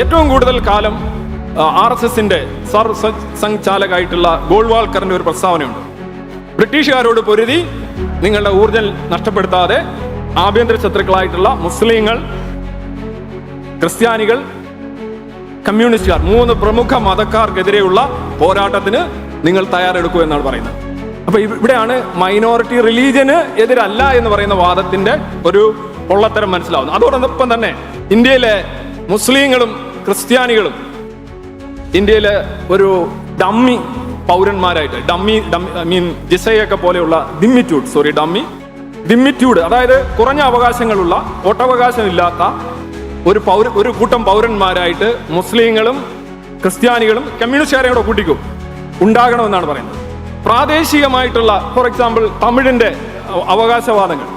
ഏറ്റവും കൂടുതൽ കാലം ആർ എസ് എസിന്റെ സർസംഘാലകായിട്ടുള്ള ഗോൾവാൾക്കറിന്റെ ഒരു പ്രസ്താവനയുണ്ട്. ബ്രിട്ടീഷുകാരോട് പൊരുതി നിങ്ങളുടെ ഊർജം നഷ്ടപ്പെടുത്താതെ ആഭ്യന്തര ശത്രുക്കളായിട്ടുള്ള മുസ്ലിങ്ങൾ ക്രിസ്ത്യാനികൾ കമ്മ്യൂണിസ്റ്റുകാർ മൂന്ന് പ്രമുഖ മതക്കാർക്കെതിരെയുള്ള പോരാട്ടത്തിന് നിങ്ങൾ തയ്യാറെടുക്കൂ എന്നാണ് പറയുന്നത്. അപ്പൊ ഇവിടെയാണ് മൈനോറിറ്റി റിലീജിയന് എതിരല്ല എന്ന് പറയുന്ന വാദത്തിന്റെ ഒരു പൊള്ളത്തരം മനസ്സിലാവുന്നത്. അതോടൊപ്പം തന്നെ ഇന്ത്യയിലെ മുസ്ലിങ്ങളും ക്രിസ്ത്യാനികളും ഇന്ത്യയിലെ ഒരു ഡമ്മി പൗരന്മാരായിട്ട് ഡമ്മി മീൻ ജിസയൊക്കെ പോലെയുള്ള ദിമ്മിറ്റ്യൂഡ് സോറി ഡമ്മി ദിമ്മിറ്റ്യൂഡ് അതായത് കുറഞ്ഞ അവകാശങ്ങളുള്ള വോട്ടവകാശമില്ലാത്ത ഒരു പൗര ഒരു കൂട്ടം പൗരന്മാരായിട്ട് മുസ്ലിങ്ങളും ക്രിസ്ത്യാനികളും കമ്മ്യൂണിസ്റ്റുകാരെയും കൂടെ കൂട്ടിക്കും ഉണ്ടാകണമെന്നാണ് പറയുന്നത്. പ്രാദേശികമായിട്ടുള്ള ഫോർ എക്സാമ്പിൾ തമിഴിന്റെ അവകാശവാദങ്ങൾ.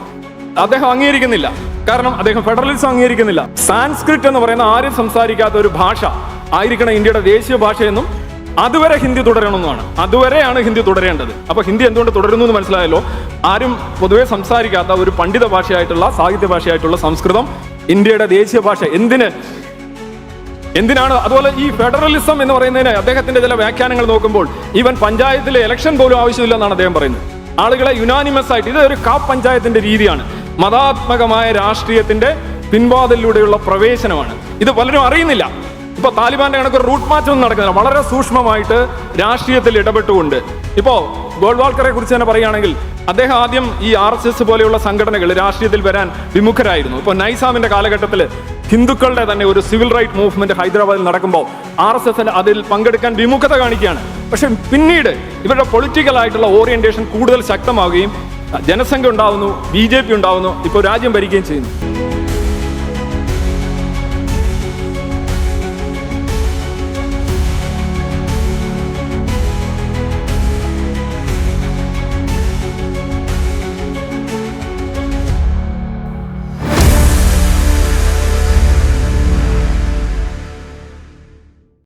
അദ്ദേഹം അംഗീകരിക്കുന്നില്ല. കാരണം അദ്ദേഹം ഫെഡറലിസം അംഗീകരിക്കുന്നില്ല. സാൻസ്ക്രിറ്റ് എന്ന് പറയുന്ന ആരും സംസാരിക്കാത്ത ഒരു ഭാഷ ആയിരിക്കണം ഇന്ത്യയുടെ ദേശീയ ഭാഷയെന്നും അതുവരെ ഹിന്ദി തുടരണമെന്നാണ് അതുവരെയാണ് ഹിന്ദി തുടരേണ്ടത്. അപ്പൊ ഹിന്ദി എന്തുകൊണ്ട് തുടരുന്നു എന്ന് മനസ്സിലായല്ലോ? ആരും പൊതുവെ സംസാരിക്കാത്ത ഒരു പണ്ഡിത ഭാഷയായിട്ടുള്ള സാഹിത്യ ഭാഷയായിട്ടുള്ള സംസ്കൃതം ഇന്ത്യയുടെ ദേശീയ ഭാഷ എന്തിന്? എന്തിനാണ്? അതുപോലെ ഈ ഫെഡറലിസം എന്ന് പറയുന്നതിന് അദ്ദേഹത്തിന്റെ ചില വ്യാഖ്യാനങ്ങൾ നോക്കുമ്പോൾ ഈവൻ പഞ്ചായത്തിലെ ഇലക്ഷൻ പോലും ആവശ്യമില്ലെന്നാണ് അദ്ദേഹം പറയുന്നത്. ആളുകളെ യുനാനിമസ് ആയിട്ട് ഇത് ഒരു കാ പഞ്ചായത്തിന്റെ രീതിയാണ്. മതാത്മകമായ രാഷ്ട്രീയത്തിന്റെ പിൻവാതിലൂടെയുള്ള പ്രവേശനമാണ്. ഇത് പലരും അറിയുന്നില്ല. ഇപ്പൊ താലിബാന്റെ കണക്ക് റൂട്ട് മാച്ച് ഒന്നും നടക്കുന്നില്ല. വളരെ സൂക്ഷ്മമായിട്ട് രാഷ്ട്രീയത്തിൽ ഇടപെട്ടുകൊണ്ട്. ഇപ്പോ ഗോൾവാൾക്കറെ കുറിച്ച് തന്നെ പറയുകയാണെങ്കിൽ അദ്ദേഹം ആദ്യം ഈ ആർ എസ് എസ് പോലെയുള്ള സംഘടനകൾ രാഷ്ട്രീയത്തിൽ വരാൻ വിമുഖരായിരുന്നു. ഇപ്പോൾ നൈസാമിന്റെ കാലഘട്ടത്തിൽ ഹിന്ദുക്കളുടെ തന്നെ ഒരു സിവിൽ റൈറ്റ് മൂവ്മെന്റ് ഹൈദരാബാദിൽ നടക്കുമ്പോൾ ആർ എസ് എസ് അതിൽ പങ്കെടുക്കാൻ വിമുഖത കാണിക്കുകയാണ്. പക്ഷെ പിന്നീട് ഇവരുടെ പൊളിറ്റിക്കൽ ആയിട്ടുള്ള ഓറിയന്റേഷൻ കൂടുതൽ ശക്തമാവുകയും ജനസംഖ്യ ഉണ്ടാവുന്നു ബി ജെ പി ഉണ്ടാവുന്നു ഇപ്പോൾ രാജ്യം ഭരിക്കുകയും ചെയ്യുന്നു.